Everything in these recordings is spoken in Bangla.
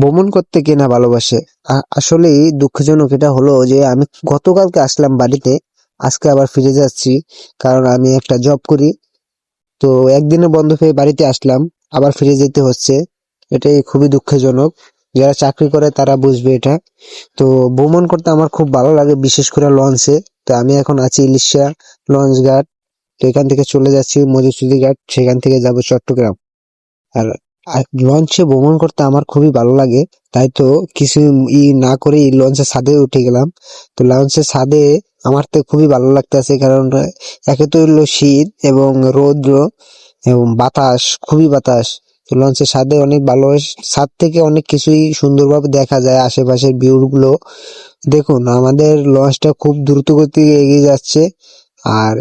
ভ্রমণ করতে কে না ভালোবাসে। আসলেই দুঃখজনক এটা হলো যে আমি গতকালকে আসলাম বাড়িতে, আজকে আবার ফিরে যাচ্ছি, কারণ আমি একটা জব করি। তো একদিনে বন্ধ পেয়ে বাড়িতে আসলাম, আবার ফিরে যেতে হচ্ছে। এটাই খুবই দুঃখজনক। যারা চাকরি করে তারা বুঝবে এটা। তো ভ্রমণ করতে আমার খুব ভালো লাগে, বিশেষ করে লঞ্চে। তো আমি এখন আছি ইলিশা লঞ্চ ঘাট। তো এখান থেকে চলে যাচ্ছি মধুসূদী ঘাট, সেখান থেকে যাব চট্টগ্রাম। আর লঞ্চে ভ্রমণ করতে আমার খুবই ভালো লাগে, তাই তো কিছু ই না করে লঞ্চের ছাদে উঠে গেলাম। তো লঞ্চের ছাদে আমার তো খুবই ভালো লাগতেছে, কারণ একে তো হলো শীত এবং রৌদ্র এবং বাতাস, খুবই বাতাস। তো লঞ্চের ছাদে অনেক ভালো, ছাদ থেকে অনেক কিছুই সুন্দরভাবে দেখা যায় আশেপাশের ভিউ গুলো দেখুন, আমাদের লঞ্চটা খুব দ্রুত গতি এগিয়ে যাচ্ছে, আর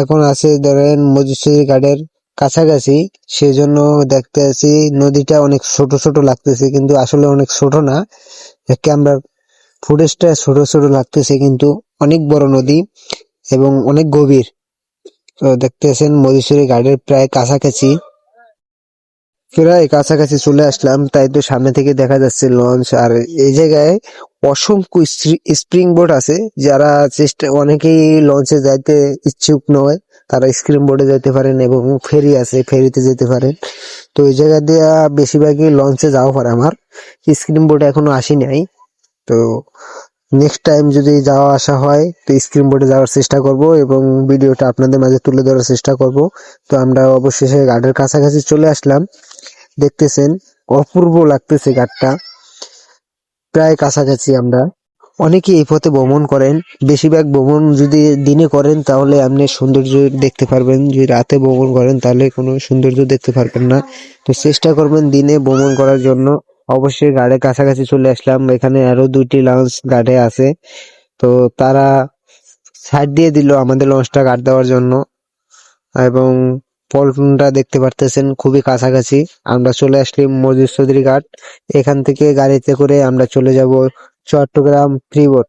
এখন আছে ধরেন মজুসুরি ঘাটের কাছাকাছি। সেজন্য দেখতে আছি, নদীটা অনেক ছোট ছোট লাগতেছে, কিন্তু আসলে অনেক ছোট না। ক্যামেরার ফুটেজটা ছোট ছোট লাগতেছে, কিন্তু অনেক বড় নদী এবং অনেক গভীর। তো দেখতেছেন মধুসূরি ঘাটের প্রায় কাছাকাছি। প্রায় কাছাকাছি চলে আসলাম, তাই তো সামনে থেকে দেখা যাচ্ছে লঞ্চ। আর এই জায়গায় অসংখ্য স্প্রিং বোট আছে, যারা চেষ্টা, অনেকেই লঞ্চে যাইতে ইচ্ছুক নয়। তারা স্ক্রিন বোর্ডে যেতে পারেন এবং ফেরি আছে, ফেরিতে যেতে পারেন। তো এই জায়গা দিয়ে বেশিরভাগই লঞ্চে যাওয়া পারে আমার। স্ক্রিন বোর্ডে এখনও আসি নাই। তো নেক্সট টাইম যদি যাওয়া আসা হয়, তো স্ক্রিন বোর্ডে যাওয়ার চেষ্টা করব এবং ভিডিওটা আপনাদের মাঝে তুলে ধরার চেষ্টা করব। তো আমরা অবশেষে গার্ডের কাছাকাছি চলে আসলাম। দেখতেছেন, অপূর্ব লাগতেছে ঘাটটা। প্রায় কাছাকাছি আমরা। অনেকে এই পথে ভ্রমণ করেন। বেশিরভাগ ভ্রমণ যদি দিনে করেন, তাহলে আপনি সৌন্দর্য দেখতে পারবেন। যদি রাতে ভ্রমণ করেন, তাহলে কোনো সৌন্দর্য দেখতে পারবেন না। তো চেষ্টা করবেন দিনে ভ্রমণ করার জন্য। অবশ্যই গাড়ির কাছাকাছি চলে আসলাম। এখানে আরও দুইটি লঞ্চ গাড়ে আছে। তো তারা সাইড দিয়ে দিল আমাদের লঞ্চটা গাড় দেওয়ার জন্য। এবং পল্টনটা দেখতে পারতেছেন, খুবই কাছাকাছি। আমরা চলে আসলি মজুদ চৌধুরী ঘাট। এখান থেকে গাড়িতে করে আমরা চলে যাব চট্টগ্রাম ফ্রিবোট